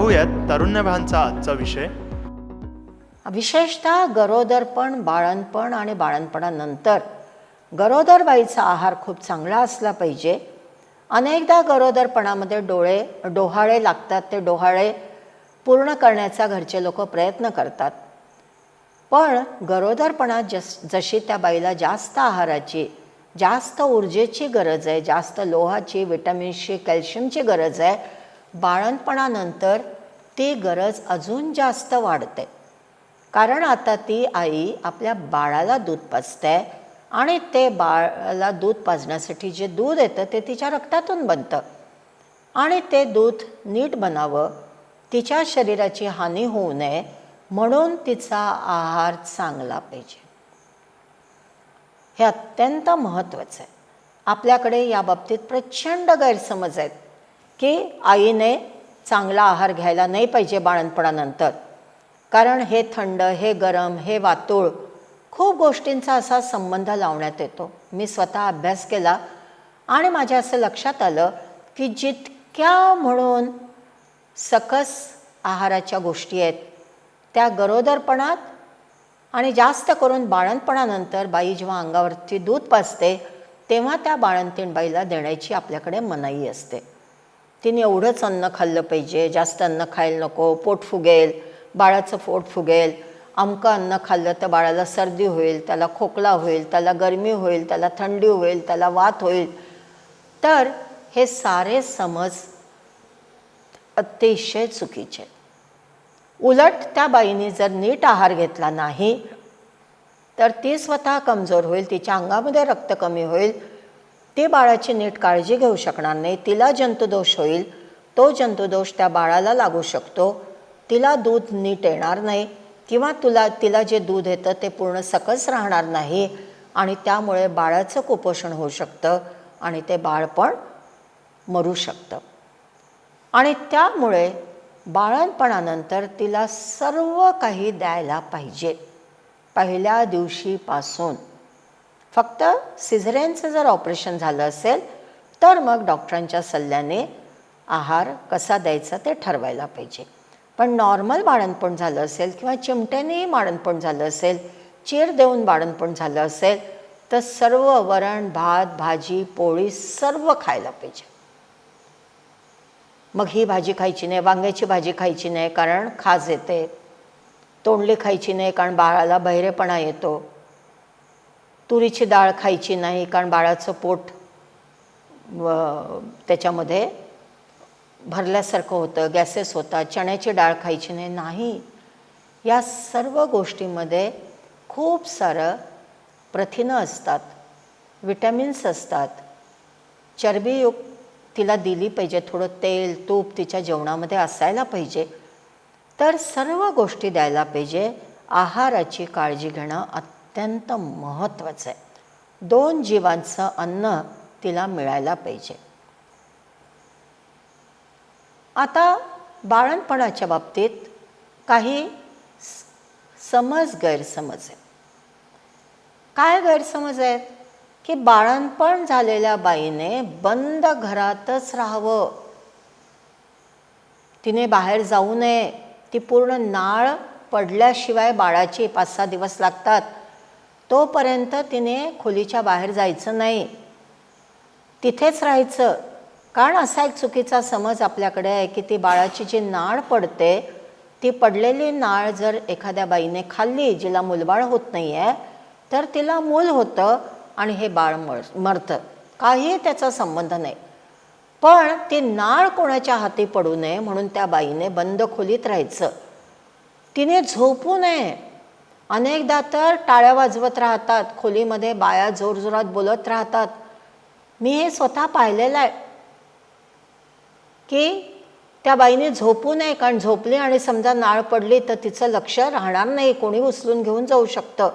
पाहूयात तरुण्यभानचा आजचा विषय. विशेषतः गरोदरपण बाळणपण आणि बाळणपणानंतर. गरोदर बाईचा आहार खूप चांगला असला पाहिजे. अनेकदा गरोदरपणामध्ये डोळे डोहाळे लागतात. ते डोहाळे पूर्ण करण्याचा घरचे लोक प्रयत्न करतात. पण गरोदरपणात जस जशी त्या बाईला जास्त आहाराची जास्त ऊर्जेची गरज आहे जास्त लोहाची विटॅमिन्सची कॅल्शियमची गरज आहे बाळणपणानंतर ती गरज अजून जास्त वाढते. कारण आता ती आई आपल्या बाळाला दूध पाजते आणि ते बाळाला दूध पाजण्यासाठी जे दूध येतं ते तिच्या रक्तातून बनतं. आणि ते दूध नीट बनावं तिच्या शरीराची हानी होऊ नये म्हणून तिचा आहार चांगला पाहिजे. हे अत्यंत महत्त्वाचं आहे. आपल्याकडे याबाबतीत प्रचंड गैरसमज आहेत की आईने चांगला आहार घ्यायला नाही पाहिजे बाळणपणानंतर कारण हे थंड हे गरम हे वातुळ खूप गोष्टींचा असा संबंध लावण्यात येतो. मी स्वतः अभ्यास केला आणि माझ्या असं लक्षात आलं की जितक्या म्हणून सकस आहाराच्या गोष्टी आहेत त्या गरोदरपणात आणि जास्त करून बाळणपणानंतर बाई जेव्हा अंगावरती दूध पाजते तेव्हा त्या बाळंतीण बाईला देण्याची आपल्याकडे मनाई असते. तिने एवढंच अन्न खाल्लं पाहिजे. जास्त अन्न खायला नको. पोट फुगेल. बाळाचं पोट फुगेल. अमकं अन्न खाल्लं तर बाळाला सर्दी होईल त्याला खोकला होईल त्याला गरमी होईल त्याला थंडी होईल त्याला वात होईल. तर हे सारे समज अतिशय चुकीचे. उलट त्या बाईने जर नीट आहार घेतला नाही तर ती स्वतः कमजोर होईल तिच्या अंगामध्ये रक्त कमी होईल ती बाळाची नीट काळजी घेऊ शकणार नाही. तिला जंतुदोष होईल. तो जंतुदोष त्या बाळाला लागू शकतो. तिला दूध नीट येणार नाही किंवा तुला तिला जे दूध येतं ते पूर्ण सकस राहणार नाही आणि त्यामुळे बाळाचं कुपोषण होऊ शकतं आणि ते बाळ पण मरू शकतं. आणि त्यामुळे बाळणपणानंतर तिला सर्व काही द्यायला पाहिजे. पहिल्या दिवशीपासून फक्त सिझरेनचं जर ऑपरेशन झालं असेल तर मग डॉक्टरांच्या सल्ल्याने आहार कसा द्यायचा ते ठरवायला पाहिजे. पण नॉर्मल बाळणपण झालं असेल किंवा चिमट्यानेही बाळणपण झालं असेल चीर देऊन बाळणपण झालं असेल तर सर्व वरण भात भाजी पोळी सर्व खायला पाहिजे. मग ही भाजी खायची नाही वांग्याची भाजी खायची नाही कारण खाज येते. तोंडली खायची नाही कारण बाळाला बहिरेपणा येतो. तुरीची डाळ खायची नाही कारण बाळाचं पोट त्याच्यामध्ये भरल्यासारखं होतं गॅसेस होतात चण्याची डाळ खायची नाही नाही. या सर्व गोष्टीमध्ये खूप सारं प्रथिनं असतात विटॅमिन्स असतात. चरबीयुक्त तिला दिली पाहिजे थोडं तेल तूप तिच्या जेवणामध्ये असायला पाहिजे. तर सर्व गोष्टी द्यायला पाहिजे. आहाराची काळजी घेणं अत्यंत अत्यंत महत्त्वाचं आहे. दोन जीवांचं अन्न तिला मिळायला पाहिजे. आता बाळणपणाच्या बाबतीत काही समज गैरसमज आहेत. काय गैरसमज आहेत? की बाळणपण झालेल्या बाईने बंद घरातच राहावं. तिने बाहेर जाऊ नये. ती पूर्ण नाळ पडल्याशिवाय बाळाची पाच सहा दिवस लागतात. तोपर्यंत तिने खोलीच्या बाहेर जायचं नाही. तिथेच राहायचं. कारण असा एक चुकीचा समज आपल्याकडे आहे की ती बाळाची जी नाळ पडते ती पडलेली नाळ जर एखाद्या बाईने खाल्ली जिला मुलबाळ होत नाही आहे तर तिला मूल होतं आणि हे बाळ मर मरतं. काही त्याचा संबंध नाही. पण ती नाळ कोणाच्या हाती पडू नये म्हणून त्या बाईने बंद खोलीत राहायचं. तिने झोपू नये. अनेकदा तर टाळ्या वाजवत राहतात खोलीमध्ये बाया जोरजोरात बोलत राहतात. मी हे स्वतः पाहिलेलं आहे. की त्या बाईने झोपू नये कारण झोपली आणि समजा नाळ पडली तर तिचं लक्ष राहणार नाही कोणी उचलून घेऊन जाऊ शकतं.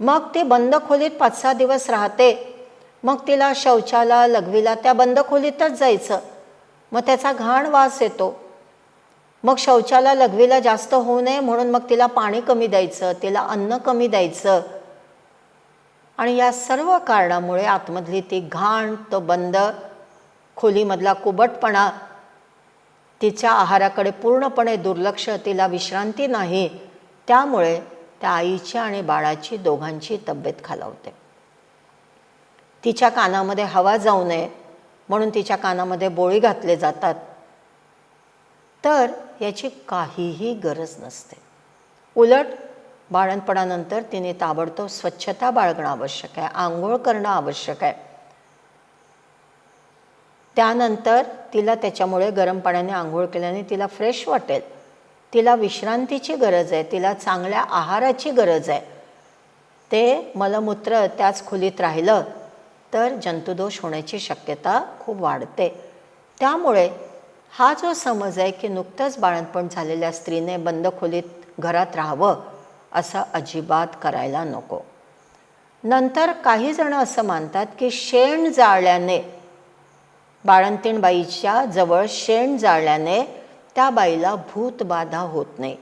मग ती बंद खोलीत पाच सहा दिवस राहते. मग तिला शौचाला लघवीला त्या बंद खोलीतच जायचं. मग त्याचा घाण वास येतो. मग शौचाला लघवीला जास्त होऊ नये म्हणून मग तिला पाणी कमी द्यायचं तिला अन्न कमी द्यायचं. आणि या सर्व कारणामुळे आतमधली ती घाण तो बंद खोलीमधला कुबटपणा तिच्या आहाराकडे पूर्णपणे दुर्लक्ष तिला विश्रांती नाही त्यामुळे त्या आईची आणि बाळाची दोघांची तब्येत खालावते. तिच्या कानामध्ये हवा जाऊ नये म्हणून तिच्या कानामध्ये बोळी घातले जातात. तर याची काहीही गरज नसते. उलट बाळणपणानंतर तिने ताबडतोब स्वच्छता बाळगणं आवश्यक आहे आंघोळ करणं आवश्यक आहे. त्यानंतर तिला त्याच्यामुळे गरम पाण्याने आंघोळ केल्याने तिला फ्रेश वाटेल. तिला विश्रांतीची गरज आहे तिला चांगल्या आहाराची गरज आहे. ते मलमूत्र त्याच खोलीत राहिलं तर जंतुदोष होण्याची शक्यता खूप वाढते. त्यामुळे हा जो समज आहे की नुकतंच बाळणपण झालेल्या स्त्रीने बंद खोलीत घरात राहावं असं अजिबात करायला नको. नंतर काही जण असं मानतात की शेण जाळल्याने बाळंतीण बाईच्या जवळ शेण जाळल्याने त्या बाईला भूतबाधा होत नाही.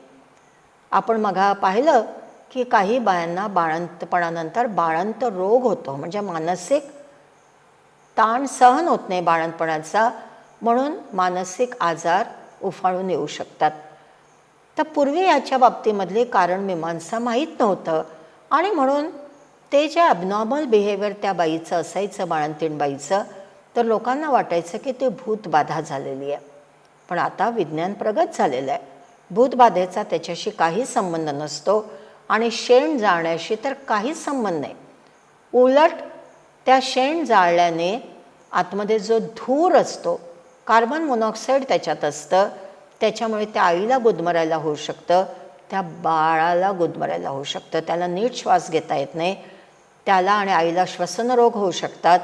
आपण मघा पाहिलं की काही बायांना बाळंतपणानंतर बाळंत रोग होतो म्हणजे मानसिक ताण सहन होत नाही बाळंतपणाचा. म्हणून मानसिक आजार उफाळून येऊ शकतात. तर पूर्वी याच्या बाबतीमधले कारण मीमांसा माहीत नव्हतं आणि म्हणून ते जे अबनॉर्मल बिहेवियर त्या बाईचं असायचं बाळंतीण बाईचं तर लोकांना वाटायचं की ते भूतबाधा झालेली आहे. पण आता विज्ञान प्रगत झालेलं आहे. भूतबाधेचा त्याच्याशी काही संबंध नसतो आणि शेण जाळण्याशी तर काहीच संबंध नाही. उलट त्या शेण जाळल्याने आतमध्ये जो धूर असतो कार्बन मोनॉक्साईड त्याच्यात असतं. त्याच्यामुळे त्या आईला गुदमरायला होऊ शकतं. त्या बाळाला गुदमरायला होऊ शकतं. त्याला नीट श्वास घेता येत नाही. त्याला आणि आईला श्वसनरोग होऊ शकतात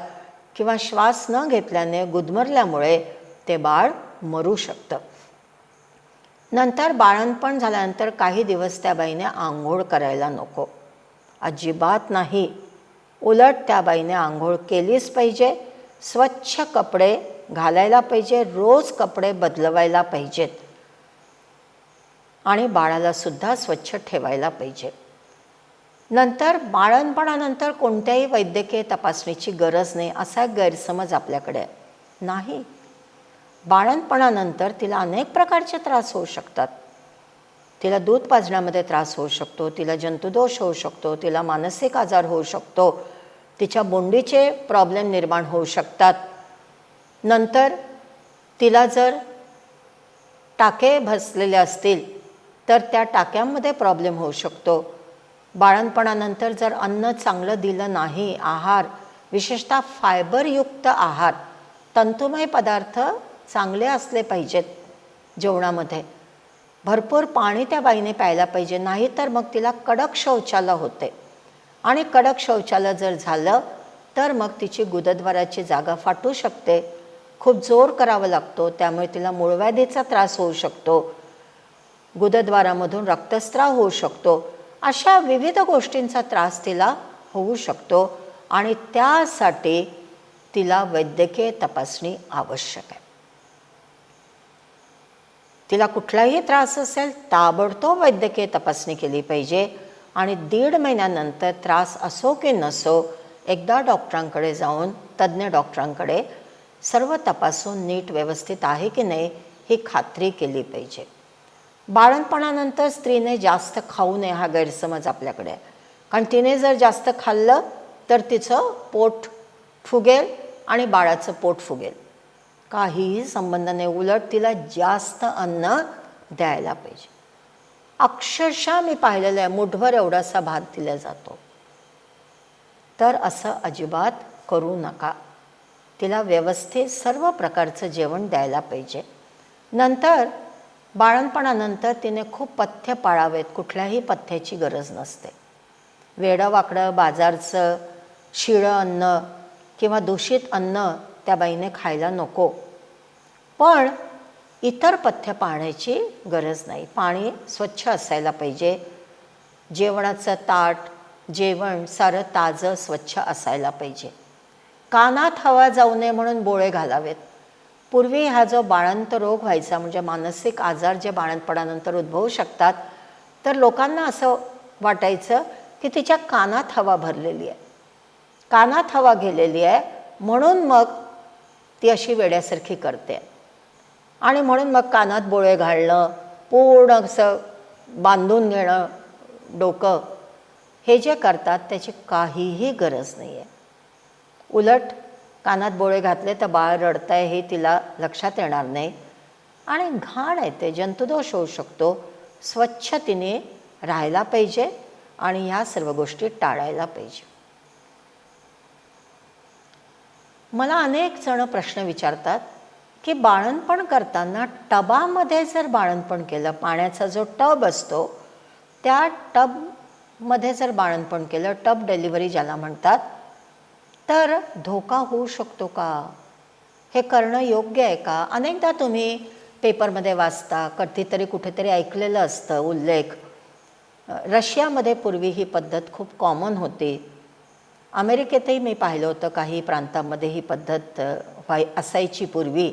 किंवा श्वास न घेतल्याने गुदमरल्यामुळे ते बाळ मरू शकतं. नंतर बाळणपण झाल्यानंतर काही दिवस त्या बाईने आंघोळ करायला नको. अजिबात नाही. उलट त्या बाईने आंघोळ केलीच पाहिजे. स्वच्छ कपडे घालायला पाहिजे रोज कपडे बदलवायला पाहिजेत. आणि बाळालासुद्धा स्वच्छ ठेवायला पाहिजे. नंतर बाळणपणानंतर कोणत्याही वैद्यकीय तपासणीची गरज नाही असा एक गैरसमज आपल्याकडे नाही. बाळणपणानंतर तिला अनेक प्रकारचे त्रास होऊ शकतात. तिला दूध पाजण्यामध्ये त्रास होऊ शकतो तिला जंतुदोष होऊ शकतो तिला मानसिक आजार होऊ शकतो तिच्या बोंडीचे प्रॉब्लेम निर्माण होऊ शकतात. नंतर तिला जर टाके भसलेले असतील तर त्या टाक्यांमध्ये प्रॉब्लेम होऊ शकतो. बाळणपणानंतर जर अन्न चांगलं दिलं नाही आहार विशेषतः फायबरयुक्त आहार तंतुमय पदार्थ चांगले असले पाहिजेत जेवणामध्ये. भरपूर पाणी त्या बाईने प्यायला पाहिजे नाही तर मग तिला कडक शौचालय होते. आणि कडक शौचालय जर झालं तर मग तिची गुदद्वाराची जागा फाटू शकते. खूप जोर करावा लागतो त्यामुळे तिला मूळव्याधीचा त्रास होऊ शकतो. गुदद्वारामधून रक्तस्राव होऊ शकतो. अशा विविध गोष्टींचा त्रास तिला होऊ शकतो आणि त्यासाठी तिला वैद्यकीय तपासणी आवश्यक आहे. तिला कुठलाही त्रास असेल ताबडतोब वैद्यकीय तपासणी केली पाहिजे आणि दीड महिन्यानंतर त्रास असो की नसो एकदा डॉक्टरांकडे जाऊन तज्ज्ञ डॉक्टरांकडे सर्व तपासून नीट व्यवस्थित आहे की नाही ही खात्री केली पाहिजे. बाळणपणानंतर स्त्रीने जास्त खाऊ नये हा गैरसमज आपल्याकडे आहे. कारण तिने जर जास्त खाल्लं तर तिचं पोट फुगेल आणि बाळाचं पोट फुगेल. काहीही संबंध नाही. उलट तिला जास्त अन्न द्यायला पाहिजे. अक्षरशः मी पाहिलेलं आहे मुठभर एवढासा भात दिला जातो. तर असं अजिबात करू नका. तिला व्यवस्थित सर्व प्रकारचं जेवण द्यायला पाहिजे. नंतर बाळणपणानंतर तिने खूप पथ्य पाळावेत कुठल्याही पथ्याची गरज नसते. वेडं वाकडं बाजारचं शिळं अन्न किंवा दूषित अन्न त्या बाईने खायला नको. पण इतर पथ्य पाहण्याची गरज नाही. पाणी स्वच्छ असायला पाहिजे. जेवणाचं ताट जेवण सारं ताजं स्वच्छ असायला पाहिजे. कानात हवा जाऊ नये म्हणून बोळे घालावेत. पूर्वी हा जो बाळंत रोग व्हायचा म्हणजे मानसिक आजार जे बाळंतपणानंतर उद्भवू शकतात तर लोकांना असं वाटायचं की तिच्या कानात हवा भरलेली आहे. कानात हवा गेलेली आहे म्हणून मग ती अशी वेड्यासारखी करते. आणि म्हणून मग कानात बोळे घालणं पूर्ण असं बांधून घेणं डोकं हे जे करतात त्याची काहीही गरज नाही आहे उलट कानात बोळे घातले तर बाळ रडतंय हे तिला लक्षात येणार नाही. आणि घाण आहे ते जंतुदोष होऊ शकतो. स्वच्छ तिने राहायला पाहिजे आणि ह्या सर्व गोष्टी टाळायला पाहिजे. मला अनेक जण प्रश्न विचारतात की बाळणपण करताना टबामध्ये जर बाळणपण केलं पाण्याचा जो टब असतो त्या टबमध्ये जर बाळणपण केलं टब डिलिव्हरी ज्याला म्हणतात तर धोका होऊ शकतो का? हे करणं योग्य आहे का? अनेकदा तुम्ही पेपरमध्ये वाचता कधीतरी कुठेतरी ऐकलेलं असतं उल्लेख. रशियामध्ये पूर्वी ही पद्धत खूप कॉमन होती. अमेरिकेतही मी पाहिलं होतं काही प्रांतांमध्ये ही पद्धत व्हाय असायची पूर्वी.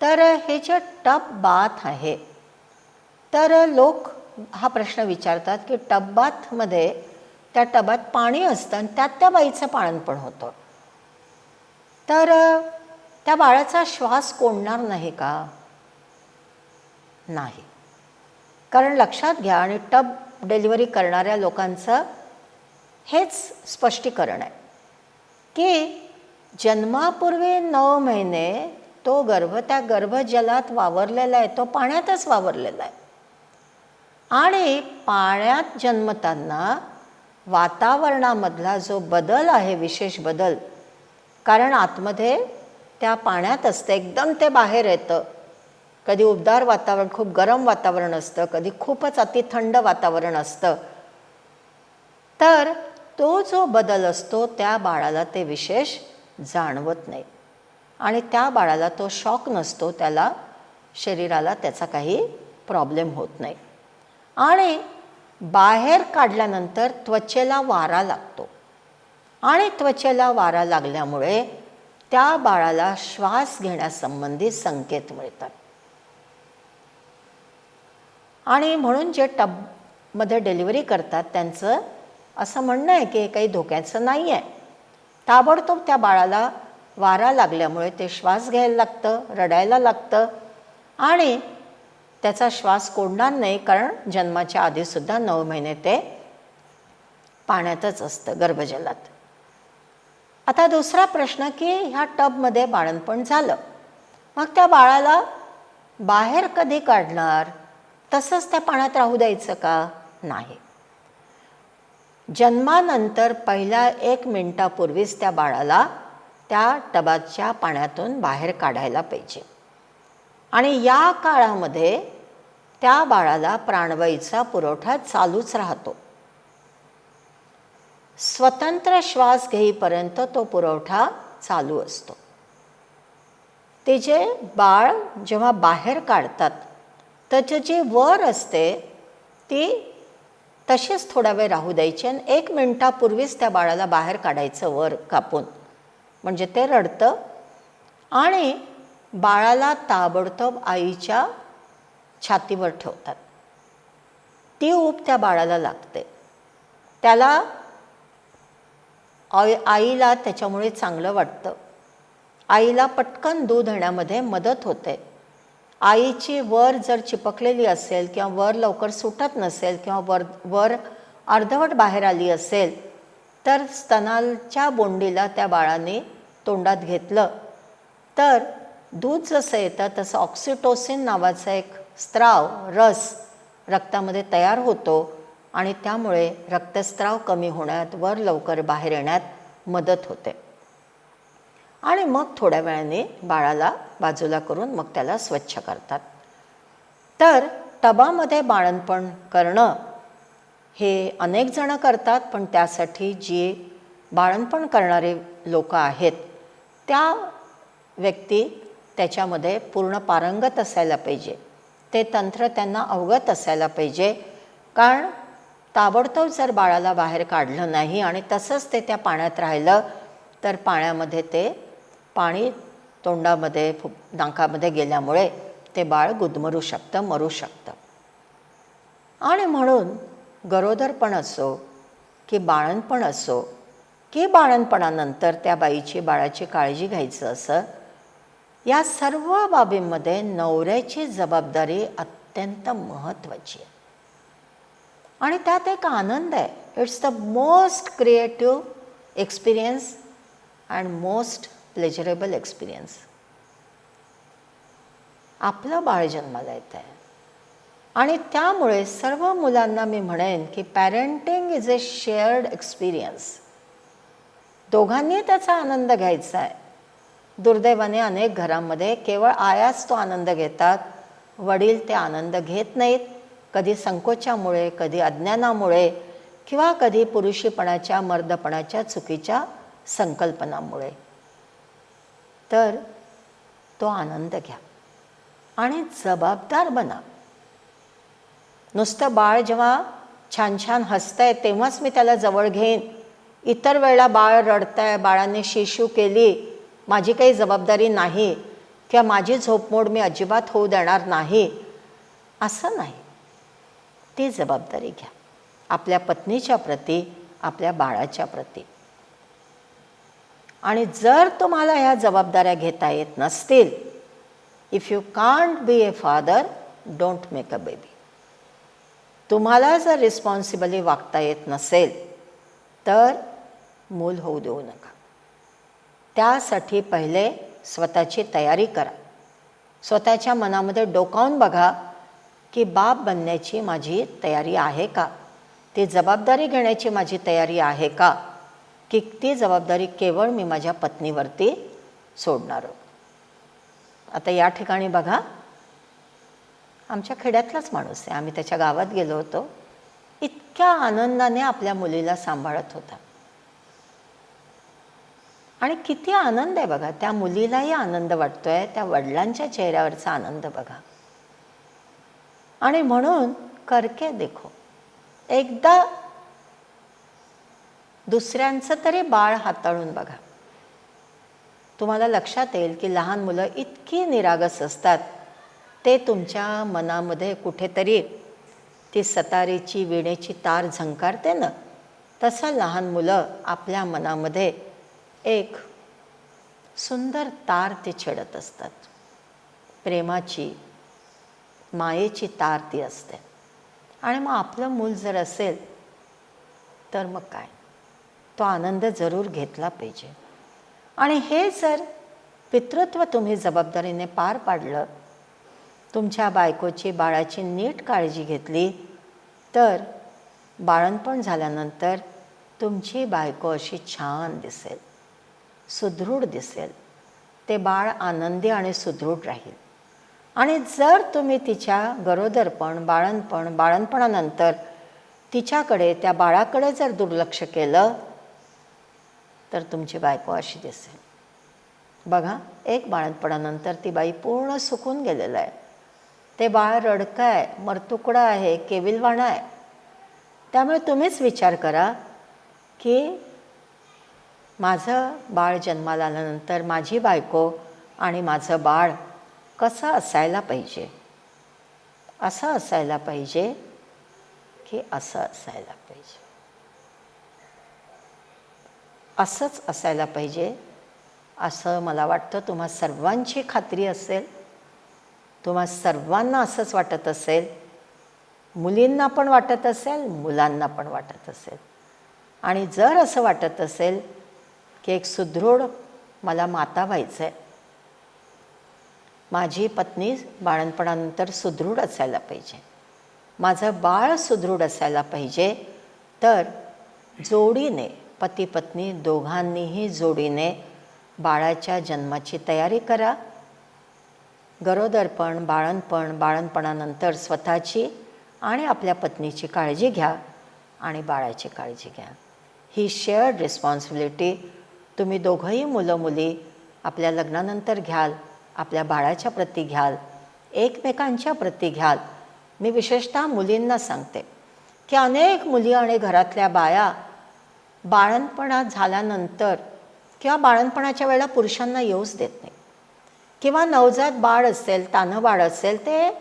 तर हे जे टप बाथ आहे तर लोक हा प्रश्न विचारतात की टप बाथमध्ये त्या टबात पाणी असतं आणि त्यात त्या बाईचं पाणनपण होतं. तर त्या बाळाचा श्वास कोंडणार नाही का? नाही. कारण लक्षात घ्या आणि टब डिलिव्हरी करणाऱ्या लोकांचं हेच स्पष्टीकरण आहे. की जन्मापूर्वी नऊ महिने तो गर्भ त्या गर्भजलात वावरलेला आहे तो पाण्यातच वावरलेला आहे. आणि पाण्यात जन्मताना वातावरणामधला जो बदल आहे विशेष बदल कारण आतमध्ये त्या पाण्यात असतं एकदम ते बाहेर येतं. कधी उबदार वातावरण खूप गरम वातावरण असतं कधी खूपच अति थंड वातावरण असतं. तर तो जो बदल असतो त्या बाळाला ते विशेष जाणवत नाही. आणि त्या बाळाला तो शॉक नसतो त्याला शरीराला त्याचा काही प्रॉब्लेम होत नाही. आणि बाहेर काढल्यानंतर त्वचेला वारा लागतो. आणि त्वचेला वारा लागल्यामुळे त्या बाळाला श्वास घेण्यासंबंधी संकेत मिळतात. आणि म्हणून जे टबमध्ये डिलिव्हरी करतात त्यांचं असं म्हणणं आहे की हे काही धोक्याचं नाही आहे ताबडतोब त्या बाळाला वारा लागल्यामुळे ते श्वास घ्यायला लागतं रडायला लागतं आणि त्याचा श्वास कोंडणार नाही कारण जन्माच्या आधीसुद्धा नऊ महिने ते पाण्यातच असतं गर्भजलात. आता दुसरा प्रश्न की ह्या टबमध्ये बाळणपण झालं. मग त्या बाळाला बाहेर कधी काढणार? तसंच त्या पाण्यात राहू द्यायचं का? नाही. जन्मानंतर पहिल्या एक मिनटापूर्वीच त्या बाळाला त्या टबाच्या पाण्यातून बाहेर काढायला पाहिजे. आणि या काळामध्ये त्या बाळाला प्राणवायूचा पुरवठा चालूच राहतो. स्वतंत्र श्वास घेईपर्यंत तो पुरवठा चालू असतो. ते जे बाळ जेव्हा बाहेर काढतात त्याचे जे वर असते ती तशीच थोडा वेळ राहू द्यायची आणि एक मिनटापूर्वीच त्या बाळाला बाहेर काढायचं वर कापून. म्हणजे ते रडतं आणि बाळाला ताबडतोब आईच्या छातीवर ठेवतात. ती ऊब त्या बाळाला लागते. त्याला आईला त्याच्यामुळे चांगलं वाटतं. आईला पटकन दूध येण्यामध्ये मदत होते. आईची वर जर चिपकलेली असेल किंवा वर लवकर सुटत नसेल किंवा वर वर अर्धवट बाहेर आली असेल तर स्तनाच्या बोंडीला त्या बाळाने तोंडात घेतलं तर दूध जसं येतं तसं ऑक्सिटोसिन नावाचा एक स्त्राव रस रक्तामध्ये तयार होतो आणि त्यामुळे रक्तस्त्राव कमी होण्यात वर लवकर बाहेर येण्यात मदत होते. आणि मग थोड्या वेळाने बाळाला बाजूला करून मग त्याला स्वच्छ करतात. तर टबामध्ये बाळणपण करणं हे अनेक जणं करतात पण त्यासाठी जी बाळणपण करणारे लोक आहेत त्या व्यक्ती त्याच्यामध्ये पूर्ण पारंगत असायला पाहिजे. ते तंत्र त्यांना अवगत असायला पाहिजे. कारण ताबडतोब जर बाळाला बाहेर काढलं नाही आणि तसंच ते त्या पाण्यात राहिलं तर पाण्यामध्ये ते पाणी तोंडामध्ये फु नाकामध्ये गेल्यामुळे ते बाळ गुदमरू शकतं मरू शकतं. आणि म्हणून गरोदरपण असो की बाळणपण असो की बाळणपणानंतर त्या बाईची बाळाची काळजी घ्यायचं असं या सर्व बाबींमध्ये नवऱ्याची जबाबदारी अत्यंत महत्त्वाची आहे. आणि त्यात एक आनंद आहे. It's the most creative experience and most pleasurable experience आपलं बाळ जन्माला येतं आहे. आणि त्यामुळे सर्व मुलांना मी म्हणेन की parenting is a shared experience दोघांनी त्याचा आनंद घ्यायचा आहे. दुर्दैवाने अनेक घरांमध्ये केवळ आयाच तो आनंद घेतात. वडील ते आनंद घेत नाहीत. कधी संकोचामुळे कधी अज्ञानामुळे किंवा कधी पुरुषीपणाच्या मर्दपणाच्या चुकीच्या संकल्पनामुळे. तर तो आनंद घ्या आणि जबाबदार बना. नुसतं बाळ जेव्हा छान छान हसतंय तेव्हाच मी त्याला जवळ घेईन. इतर वेळेला बाळ रडतंय बाळाने शिशू केली माझी काही जबाबदारी नाही किंवा माझी झोपमोड मी अजिबात होऊ देणार नाही असं नाही. ती जबाबदारी घ्या. आपल्या पत्नीच्या प्रती आपल्या बाळाच्या प्रती. आणि जर तुम्हाला ह्या जबाबदाऱ्या घेता येत नसतील if you can't be a father don't make a baby तुम्हाला जर रिस्पॉन्सिबली वागता येत नसेल तर मूल होऊ देऊ नका. त्यासाठी पहिले स्वतःची तयारी करा. स्वतःच्या मनामध्ये डोकावून बघा की बाप बनण्याची माझी तयारी आहे का? ती जबाबदारी घेण्याची माझी तयारी आहे का? की ती जबाबदारी केवळ मी माझ्या पत्नीवरती सोडणार आहोत. आता या ठिकाणी बघा. आमच्या खेड्यातलाच माणूस आहे. आम्ही त्याच्या गावात गेलो होतो. इतक्या आनंदाने आपल्या मुलीला सांभाळत होता. आणि किती आनंद आहे बघा. त्या मुलीलाही आनंद वाटतोय त्या वडिलांच्या चेहऱ्यावरचा आनंद बघा. आणि म्हणून करके देखो. एकदा दुसऱ्यांचं तरी बाळ हाताळून बघा. तुम्हाला लक्षात येईल की लहान मुलं इतकी निरागस असतात. ते तुमच्या मनामध्ये कुठेतरी ती सतारेची विणेची तार झंकारते ना. तसं लहान मुलं आपल्या मनामध्ये एक सुंदर तार ते छेडत असतात. प्रेमाची मायेची तार ती असते. आणि मग आपलं मूल जर असेल तर मग काय? तो आनंद जरूर घेतला पाहिजे. आणि हे जर पितृत्व तुम्ही जबाबदारीने पार पाडलं तुमच्या बायकोची बाळाची नीट काळजी घेतली तर बाळणपण झाल्यानंतर तुमची बायको अशी छान दिसेल. सुदृढ दिसेल. ते बाळ आनंदी आणि सुदृढ राहील. आणि जर तुम्ही तिच्या गरोदरपण बाळणपण बाळणपणानंतर तिच्याकडे त्या बाळाकडे जर दुर्लक्ष केलं तर तुमची बायको अशी दिसेल. बघा एक बाळणपणानंतर ती बाई पूर्ण सुकून गेलेलं आहे. ते बाळ रडकं आहे मरतुकडं आहे केविलवाणं आहे. त्यामुळे तुम्हीच विचार करा की माझं बाळ जन्माला आल्यानंतर माझी बायको आणि माझं बाळ कसं असायला पाहिजे? असं असायला पाहिजे की असं असायला पाहिजे? असंच असायला पाहिजे असं मला वाटतं तुम्हा सर्वांची खात्री असेल. तुम्हा सर्वांना असंच वाटत असेल. मुलींना पण वाटत असेल मुलांना पण वाटत असेल. आणि जर असं वाटत असेल की एक सुदृढ मला माता व्हायचं आहे माझी पत्नी बाळणपणानंतर सुदृढ असायला पाहिजे. माझं बाळ सुदृढ असायला पाहिजे. तर जोडीने पती पत्नी दोघांनीही जोडीने बाळाच्या जन्माची तयारी करा. गरोदरपण बाळणपण बाळणपणानंतर स्वतःची आणि आपल्या पत्नीची काळजी घ्या आणि बाळाची काळजी घ्या. ही शेअर्ड रिस्पॉन्सिबिलिटी तुम्ही दोघंही मुलं मुली आपल्या लग्नानंतर घ्याल आपल्या बाळाच्या प्रती घ्याल एकमेकांच्या प्रती घ्याल. मी विशेषतः मुलींना सांगते की अनेक मुली आणि घरातल्या बाया बाळणपणा झाल्यानंतर किंवा बाळणपणाच्या वेळेला पुरुषांना येऊच देत नाही. किंवा नवजात बाळ असेल तानं बाळ असेल ते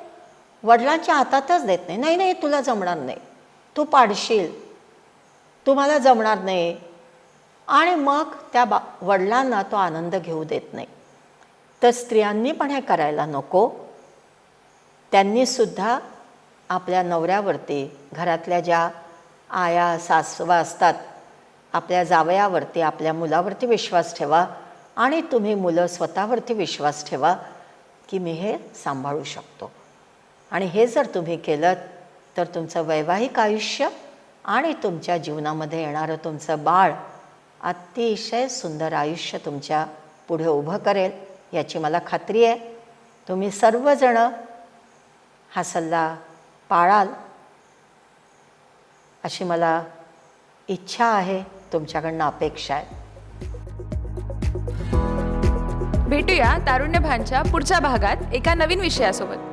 वडिलांच्या हातातच देत नाही. नाही नाही तुला जमणार नाही. तू पाडशील. तुम्हाला जमणार नाही. आणि मग त्या बा वडिलांना तो आनंद घेऊ देत नाही. तर स्त्रियांनी पण हे करायला नको. त्यांनीसुद्धा आपल्या नवऱ्यावरती घरातल्या ज्या आया सासवा असतात आपल्या जावयावरती आपल्या मुलावरती विश्वास ठेवा आणि तुम्ही मुलं स्वतःवरती विश्वास ठेवा की मी हे सांभाळू शकतो. आणि हे जर तुम्ही केलं तर तुमचं वैवाहिक आयुष्य आणि तुमच्या जीवनामध्ये येणारं तुमचं बाळ अतिशय सुंदर आयुष्य तुमच्यापुढे उभं करेल याची मला खात्री आहे. तुम्ही सर्वजणं हा सल्ला पाळाल. अशी मला इच्छा आहे तुमच्याकडनं अपेक्षा आहे. भेटूया तारुण्य भानच्या पुढच्या भागात एका नवीन विषयासोबत.